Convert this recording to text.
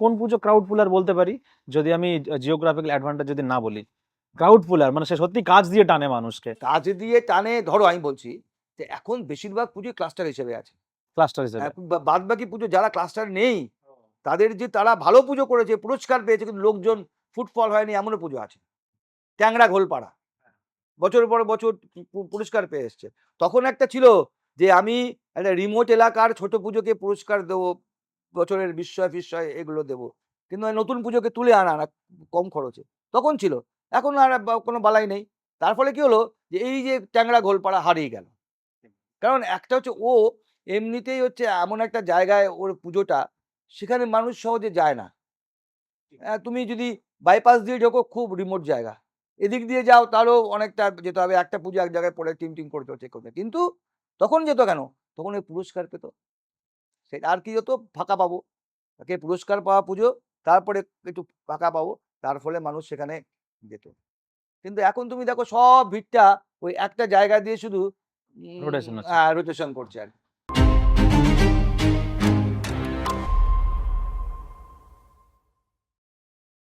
কোন পুজো ক্রাউড পুলার বলতে পারি? যদি আমি জিওগ্রাফিক্যাল অ্যাডভান্টেজ যদি না বলি। ক্রাউড পুলার মানে সে সত্যি কাজ দিয়ে টানে মানুষকে। কাজ দিয়ে টানে ধরো আমি বলছি যে এখন বেশিরভাগ পুজো ক্লাস্টার হিসেবে আছে। ক্লাস্টার হিসেবে। বাদ বাকি পুজো যারা ক্লাস্টার নেই তাদের যে তারা ভালো পুজো করেছে পুরস্কার পেয়েছে কিন্তু লোকজন ফুটফল হয়নি এমনও পুজো আছে। ট্যাংরা ঘোলপাড়া। বছরের পর বছর পুরস্কার পেয়ে এসছে। তখন একটা ছিল যে আমি একটা রিমোট এলাকার ছোট পুজোকে পুরস্কার দেবো বছরের বিস্ময় ফিস্ময় এগুলো দেবো। কিন্তু নতুন পুজোকে তুলে আনা না কম খরচে। তখন ছিল। এখন আর কোনো বালাই নেই। তার ফলে কি হলো যে এই যে ট্যাংরা ঘোলপাড়া হারিয়ে গেল। কারণ একটা হচ্ছে ও এমনিতেই হচ্ছে এমন একটা জায়গায় ওর পুজোটা সেখানে মানুষ সহজে যায় না। আহ, তুমি যদি বাইপাস দিয়ে ঢোকো খুব রিমোট জায়গা। এদিক দিয়ে যাও তারও অনেকটা যেতে হবে। একটা পুজো এক জায়গায় পড়ে টিম টিম করতে হচ্ছে কিন্তু তখন যেত কেন? তখন ওই পুরস্কার পেত। সেটা আর কি হতো? ফাঁকা পাবো। তাকে পুরস্কার পাওয়া পুজো তারপরে একটু ফাঁকা পাবো তার ফলে মানুষ সেখানে যেত। কিন্তু এখন তুমি দেখো সব ভিড়টা ওই একটা জায়গা দিয়ে শুধু রোটেশন করছে আর কি।